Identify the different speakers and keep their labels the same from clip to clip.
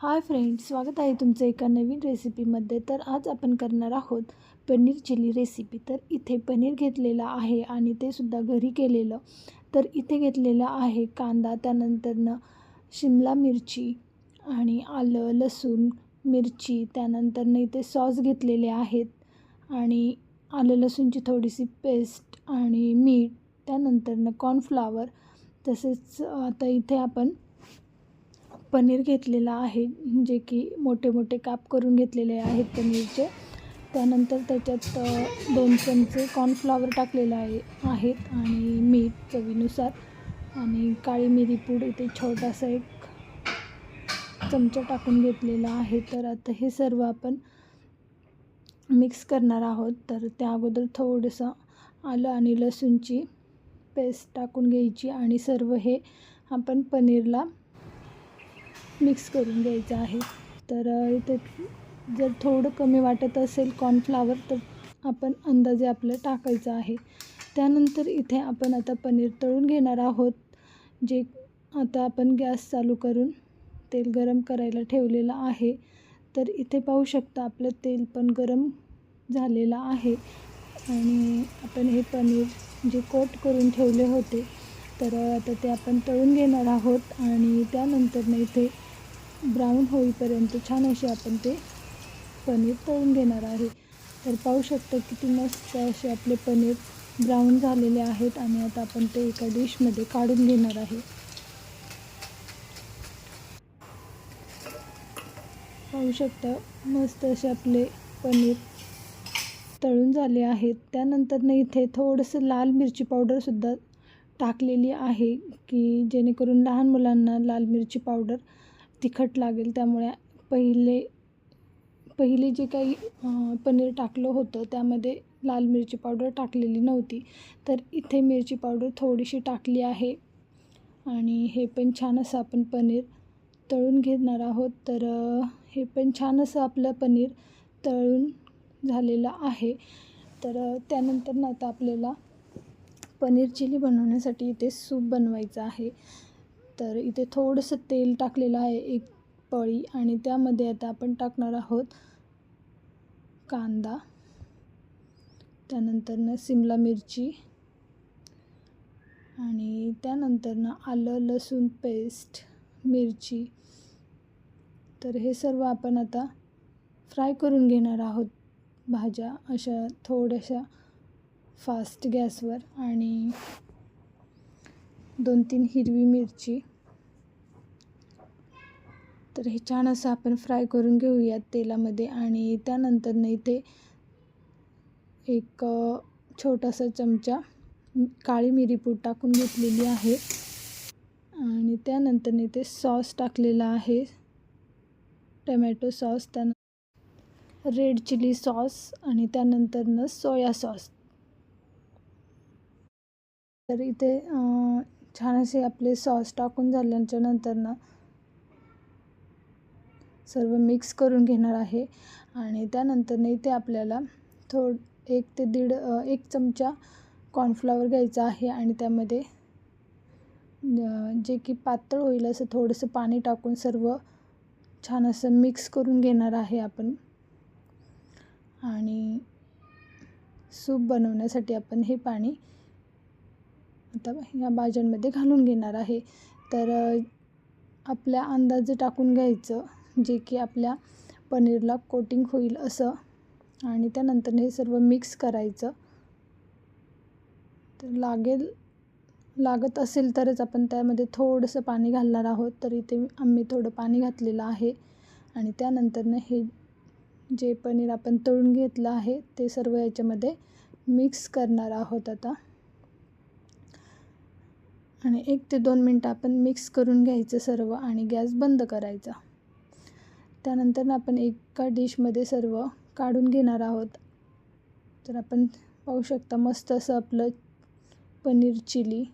Speaker 1: Hi friends स्वागत आहे तुमचं एका नवीन रेसिपीमध्ये. तर आज आपण करणार आहोत पनीर चिली रेसिपी. तर इथे पनीर घेतलेलं आहे आणि ते सुद्धा घरी केलेलं. तर इथे घेतलेलं आहे कांदा त्यानंतरनं शिमला मिरची आणि आलं लसूण मिरची त्यानंतरनं इथे सॉस घेतलेले आहेत आणि आलं लसूणची थोडीशी पेस्ट आणि मीठ त्यानंतरनं कॉर्नफ्लावर तसेच आता इथे आपण पनीर घेतलेलं आहे. जे की मोठे मोठे काप करून घेतलेले आहेत पनीरचे. त्यानंतर त्याच्यात दोन चमचे कॉर्नफ्लॉवर टाकलेलं आहे आहेत आणि मीठ चवीनुसार आणि काळी मिरी पूड इथे छोटासा एक चमचा टाकून घेतलेला आहे. तर आता हे सर्व आपण मिक्स करणार आहोत. तर त्या अगोदर थोडंसं आलं आणि लसूणची पेस्ट टाकून घ्यायची आणि सर्व हे आपण पनीरला मिक्स करून घ्यायचं आहे. तर इथे जर थोडं कमी वाटत असेल कॉर्नफ्लावर तर आपण अंदाजे आपलं टाकायचं आहे. त्यानंतर इथे आपण आता पनीर तळून घेणार आहोत. जे आता आपण गॅस चालू करून तेल गरम करायला ठेवलेलं आहे. तर इथे पाहू शकता आपलं तेल पण गरम झालेलं आहे. आणि आपण हे पनीर जे कोट करून ठेवले होते तर आता ते आपण तळून घेणार आहोत. आणि त्यानंतर इथे ब्राऊन होईपर्यंत छान असे आपण ते पनीर तळून घेणार आहे. तर पाहू शकतो किती मस्त असे आपले पनीर ब्राऊन झालेले आहेत आणि आता आपण ते एका डिशमध्ये काढून घेणार आहे. पाहू शकता मस्त असे आपले पनीर तळून झाले आहेत. त्यानंतरनं इथे थोडंसं लाल मिरची पावडरसुद्धा टाकलेली आहे की जेणेकरून लहान मुलांना लाल मिरची पावडर तिखट लागेल त्यामुळे पहिले पहिले जे काही पनीर टाकलं होतं त्यामध्ये लाल मिरची पावडर टाकलेली नव्हती. तर इथे मिरची पावडर थोडीशी टाकली आहे आणि हे पण छान असं आपण पनीर तळून घेणार आहोत. तर हे पण छान असं आपलं पनीर तळून झालेलं आहे. तर त्यानंतर ना आता आपल्याला पनीर चिली बनवण्यासाठी इथे सूप बनवायचं आहे. तर इथे थोडंसं तेल टाकलेलं आहे एक पळी आणि त्यामध्ये आता आपण टाकणार आहोत कांदा त्यानंतरनं सिमला मिरची आणि त्यानंतरनं आलं लसूण पेस्ट मिरची. तर हे सर्व आपण आता फ्राय करून घेणार आहोत भाज्या अशा थोड्याशा फास्ट गॅसवर आणि दोन तीन हिरवी मिरची. तर हे छान असं आपण फ्राय करून घेऊयात तेलामध्ये आणि त्यानंतर इथे एक छोटासा चमचा काळी मिरी पूड टाकून घेतलेली आहे. आणि त्यानंतर इथे सॉस टाकलेला आहे. टमॅटो सॉस त्यान रेड चिली सॉस आणि त्यानंतरनं सोया सॉस. तर इथे छान असे आपले सॉस टाकून झाल्याच्या नंतरनं सर्व मिक्स करून घेणार आहे. आणि त्यानंतर इथे आपल्याला थोड एक ते दीड एक चमचा कॉर्नफ्लॉवर घ्यायचा आहे. आणि त्यामध्ये जे की पातळ होईल असं थोडंसं पाणी टाकून सर्व छान असं मिक्स करून घेणार आहे आपण. आणि सूप बनवण्यासाठी आपण हे पाणी आता या भाज्यांमध्ये घालून घेणार आहे. तर आपल्या अंदाजे टाकून घ्यायचं. जे की आपल्या पनीरला कोटिंग होईल असं. आणि त्यानंतर हे सर्व मिक्स करायचं. तर लागेल लागत असेल तरच आपण त्यामध्ये थोडंसं पाणी घालणार आहोत तर इथे आम्ही थोडं पाणी घातलेलं आहे. आणि त्यानंतरनं हे जे पनीर आपण तळून घेतलं आहे ते सर्व याच्यामध्ये मिक्स करणार आहोत आता. आणि एक ते दोन मिनटं आपण मिक्स करून घ्यायचं सर्व आणि गॅस बंद करायचा. त्यानंतर आपण एका डिशमध्ये सर्व काढून घेणार आहोत. तर आपण पाहू शकता मस्त असं आपलं पनीर चिली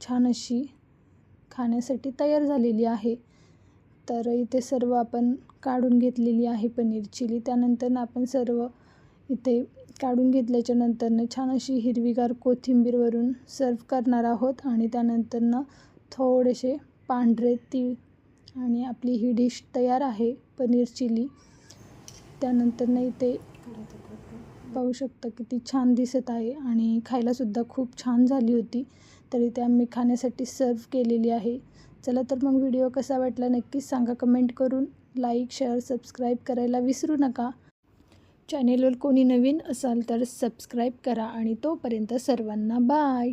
Speaker 1: छान अशी खाण्यासाठी तयार झालेली आहे. तर इथे सर्व आपण काढून घेतलेली आहे पनीर चिली. त्यानंतर आपण सर्व इथे काढून घेतल्याच्या नंतरनं छान अशी हिरवीगार कोथिंबीरवरून सर्व करणार आहोत. आणि त्यानंतरनं थोडेसे पांढरे तीळ आणि आपली ही डिश तयार आहे पनीर चिली. त्यानंतर नाही ते पाहू शकता किती छान दिसत आहे आणि खायलासुद्धा खूप छान झाली होती. तरी ते आम्ही खाण्यासाठी सर्व केलेली आहे. चला तर मग व्हिडिओ कसा वाटला नक्कीच सांगा कमेंट करून. लाईक शेअर सबस्क्राईब करायला विसरू नका. चॅनेलवर कोणी नवीन असाल तर सबस्क्राईब करा आणि तोपर्यंत सर्वांना बाय